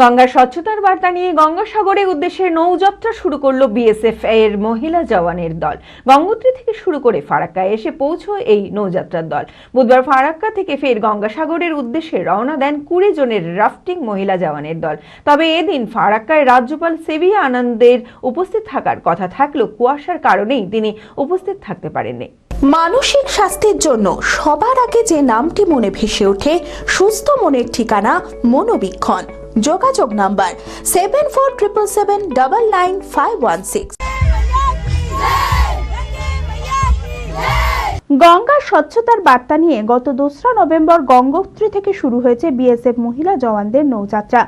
গঙ্গার স্বচ্ছতার বার্তা নিয়ে গঙ্গাসাগরের উদ্দেশ্যে নৌযাত্রা শুরু করল বিএসএফ এর মহিলা জওয়ানের দল। গঙ্গোত্রী থেকে শুরু করে ফারাক্কায় এসে পৌঁছয় এই নৌযাত্রার দল। বুধবার ফারাক্কা থেকে ফের গঙ্গাসাগরের উদ্দেশ্যে রওনা দেন কুড়ি জনের রাফটিং মহিলা জওয়ানের দল। তবে এদিন ফারাক্কায় রাজ্যপাল সেভিয়া আনন্দের উপস্থিত থাকার কথা থাকলেও কুয়াশার কারণেই তিনি উপস্থিত থাকতে পারেননি। মানসিক স্বাস্থ্যের জন্য সবার আগে যে নামটি মনে ভেসে ওঠে, সুস্থ মনের ঠিকানা মনোবীক্ষণ। যোগাযোগ number seven four triple seven double nine five one six. গঙ্গার স্বচ্ছতার বার্তা নিয়ে গত দোসরা নভেম্বর গঙ্গোত্রী থেকে শুরু হয়েছে বিএসএফ মহিলা জওয়ানদের নৌযাত্রা।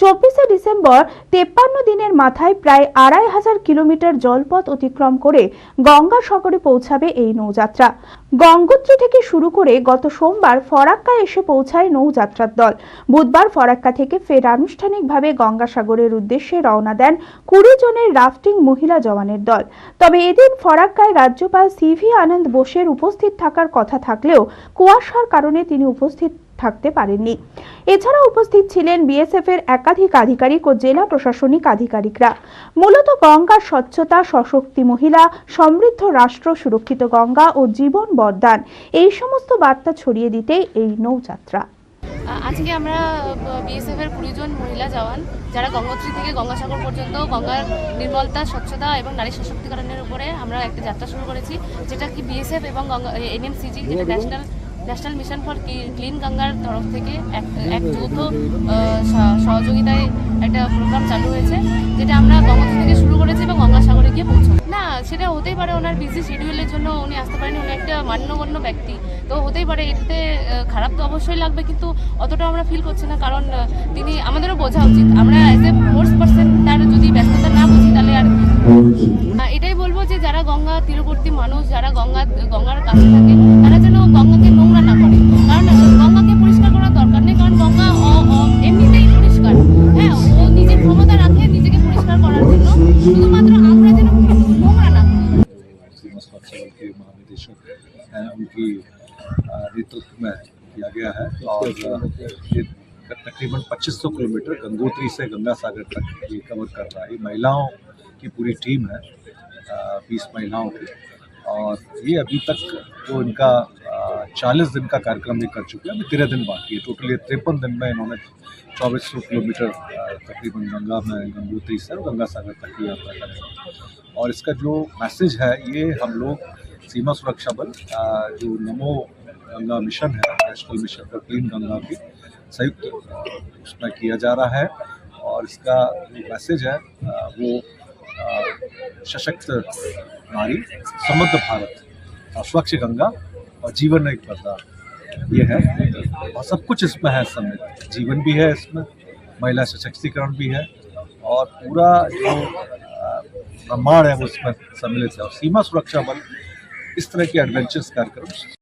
চব্বিশে ডিসেম্বর তেপ্পান্ন দিনের মাথায় প্রায় আড়াই হাজার কিলোমিটার জলপথ অতিক্রম করে গঙ্গা গঙ্গাসাগরে পৌঁছাবে এই নৌযাত্রা। গঙ্গোত্রী থেকে শুরু করে গত সোমবার ফরাক্কা এসে পৌঁছায় নৌযাত্রার দল। বুধবার ফরাক্কা থেকে ফের আনুষ্ঠানিকভাবে গঙ্গাসাগরের উদ্দেশ্যে রওনা দেন কুড়ি জনের রাফটিং মহিলা জওয়ানের দল। তবে এদিন ফরাক্কায় রাজ্যপাল সিভি আনন্দ বোসের উপস্থিত থাকার কথা থাকলেও কুয়াশার কারণে তিনি উপস্থিত থাকতে পারেননি। এছাড়া উপস্থিত ছিলেন বিএসএফ এর একাধিক আধিকারিক ও জেলা প্রশাসনিক আধিকারিকরা। মূলত গঙ্গার স্বচ্ছতা সশক্তি মহিলা সমৃদ্ধ রাষ্ট্র সুরক্ষিত গঙ্গা ও জীবন বরদান এই সমস্ত বার্তা ছড়িয়ে দিতে এই নৌযাত্রা। আজকে আমরা বিএসএফ এর কুড়ি জন মহিলা জওয়ান যারা গঙ্গোত্রী থেকে গঙ্গাসাগর পর্যন্ত গঙ্গার নির্মলতা স্বচ্ছতা এবং নারী সশক্তিকরণের উপরে আমরা একটা যাত্রা শুরু করেছি যেটা কি বিএসএফ এবং এনএমসিজি যেটা national national mission for clean গঙ্গার তরফ থেকে এক যৌথ সহযোগিতায় একটা প্রোগ্রাম চালু হয়েছে, যেটা আমরা গঙ্গা থেকে শুরু করেছি এবং গঙ্গাসাগরে গিয়ে পৌঁছাবো। না, সেটা হতেই পারে ওনার বিজি শিডিউলের জন্য উনি আসতে পারেন উনি একটা মান্যগণ্য ব্যক্তি। তো হতেই পারে এতে খারাপ তো অবশ্যই লাগবে, কিন্তু অতটা আমরা ফিল করছি না, কারণ তিনি আমাদেরও বোঝা উচিত। আমরা অ্যাজ এ ফোর্স পার্সন তার যদি ব্যস্ততা না বুঝি, তাহলে আর এটাই বলব যে যারা গঙ্গা তীরবর্তী মানুষ, যারা গঙ্গা, গঙ্গার কাছে থাকে, তারা যেন গঙ্গাকে बल के महानिदेशक हैं उनकी नेतृत्व में किया गया है। और अ, ये तकरीबन 2500 किलोमीटर गंगोत्री से गंगा सागर तक ये कवर कर रहा है। महिलाओं की पूरी टीम है बीस महिलाओं की। और ये अभी तक जो इनका चालीस दिन का कार्यक्रम ये कर चुके हैं अभी तेरह दिन बाकी है। टोटल ये तिरपन दिन में इन्होंने चौबीस सौ किलोमीटर तकरीबन गंगा में गंगोत्री से गंगा सागर तक की यात्रा करेंगे। और इसका जो मैसेज है, ये हम लोग सीमा सुरक्षा बल जो नमो गंगा मिशन है national mission for clean Ganga की, संयुक्त उसमें किया जा रहा है। और इसका जो मैसेज है वो सशक्त नारी, समृद्ध भारत स्वच्छ गंगा, और जीवन एक बरदान ये है। और सब कुछ इसमें है सम्मिलित जीवन भी है इसमें, महिला सशक्तिकरण भी है, और पूरा जो अ, ब्रह्मांड है वो इसमें सम्मिलित है। और सीमा सुरक्षा बल इस तरह के एडवेंचर्स कार्यक्रम